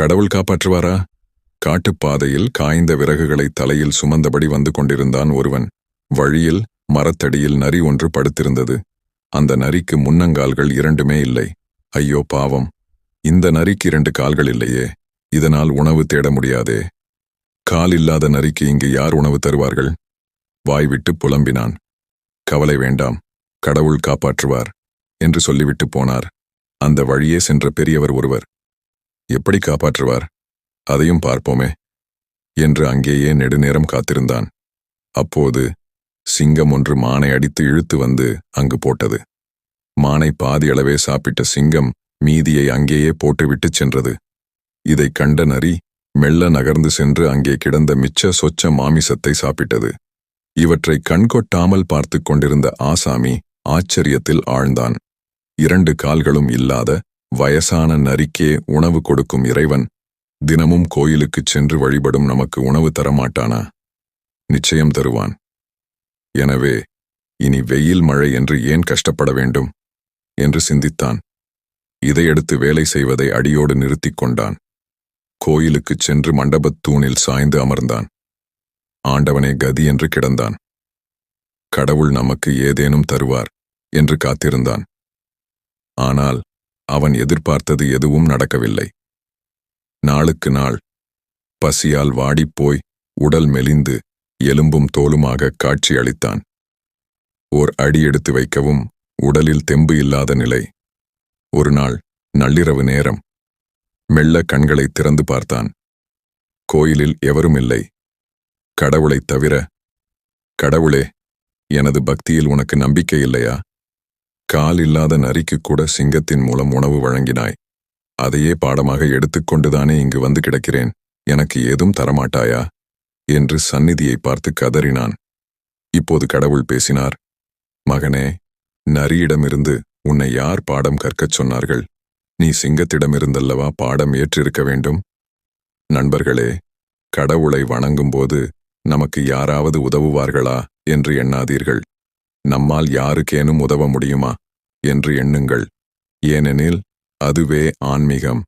கடவுள் காப்பாற்றுவாரா? காட்டுப்பாதையில் காய்ந்த விறகுகளை தலையில் சுமந்தபடி வந்து கொண்டிருந்தான் ஒருவன். வழியில் மரத்தடியில் நரி ஒன்று படுத்திருந்தது. அந்த நரிக்கு முன்னங்கால்கள் இரண்டுமே இல்லை. ஐயோ பாவம். இந்த நரிக்கு இரண்டு கால்கள் இல்லையே. இதனால் உணவு தேட முடியாதே. கால் இல்லாத நரிக்கு இங்கு யார் உணவு தருவார்கள்? வாய்விட்டு புலம்பினான். கவலை வேண்டாம். கடவுள் காப்பாற்றுவார். என்று சொல்லிவிட்டு போனார். அந்த வழியே சென்ற பெரியவர் ஒருவர். எப்படி காப்பாற்றுவார்? அதையும் பார்ப்போமே என்று அங்கேயே நெடுநேரம் காத்திருந்தான். அப்போது சிங்கம் ஒன்று மானை அடித்து இழுத்து வந்து அங்கு போட்டது. மானை பாதி அளவே சாப்பிட்ட சிங்கம் மீதியை அங்கேயே போட்டுவிட்டுச் சென்றது. இதைக் கண்ட நரி மெல்ல நகர்ந்து சென்று அங்கே கிடந்த மிச்ச சொச்ச மாமிசத்தை சாப்பிட்டது. இவற்றை கண்கொட்டாமல் பார்த்துக் கொண்டிருந்த ஆசாமி ஆச்சரியத்தில் ஆழ்ந்தான். இரண்டு கால்களும் இல்லாத வயசான நரிக்கே உணவு கொடுக்கும் இறைவன் தினமும் கோயிலுக்குச் சென்று வழிபடும் நமக்கு உணவு தரமாட்டானா? நிச்சயம் தருவான். எனவே இனி வெயில் மழை என்று ஏன் கஷ்டப்பட வேண்டும்? என்று சிந்தித்தான். இதையடுத்து வேலை செய்வதை அடியோடு நிறுத்திக் கொண்டான். கோயிலுக்குச் சென்று மண்டபத் தூணில் சாய்ந்து அமர்ந்தான். ஆண்டவனே கதி என்று கிடந்தான். கடவுள் நமக்கு ஏதேனும் தருவார் என்று காத்திருந்தான். ஆனால் அவன் எதிர்பார்த்தது எதுவும் நடக்கவில்லை. நாளுக்கு நாள் பசியால் வாடிப்போய் உடல் மெலிந்து எலும்பும் தோலுமாக காட்சி அளித்தான். ஓர் அடி எடுத்து வைக்கவும் உடலில் தெம்பு இல்லாத நிலை. ஒரு நாள் நள்ளிரவு நேரம். மெல்ல கண்களை திறந்து பார்த்தான். கோயிலில் எவரும் இல்லை. கடவுளைத் தவிர கடவுளே எனது பக்தியில் உனக்கு நம்பிக்கை இல்லையா? கால் இல்லாத நரிக்கு கூட சிங்கத்தின் மூலம் உணவு வழங்கினாய். அதையே பாடமாக எடுத்துக்கொண்டுதானே இங்கு வந்து கிடக்கிறேன். எனக்கு ஏதும் தரமாட்டாயா? என்று சந்நிதியை பார்த்து கதறினான். இப்போது கடவுள் பேசினார். மகனே நரியிடமிருந்து உன்னை யார் பாடம் கற்கச் சொன்னார்கள்? நீ சிங்கத்திடமிருந்தல்லவா பாடம் ஏற்றிருக்க வேண்டும்? நண்பர்களே கடவுளை வணங்கும்போது நமக்கு யாராவது உதவுவார்களா என்று எண்ணாதீர்கள். நம்மால் யாருக்கேனும் உதவ முடியுமா? என்று எண்ணுங்கள். ஏனெனில் அதுவே ஆன்மீகம்.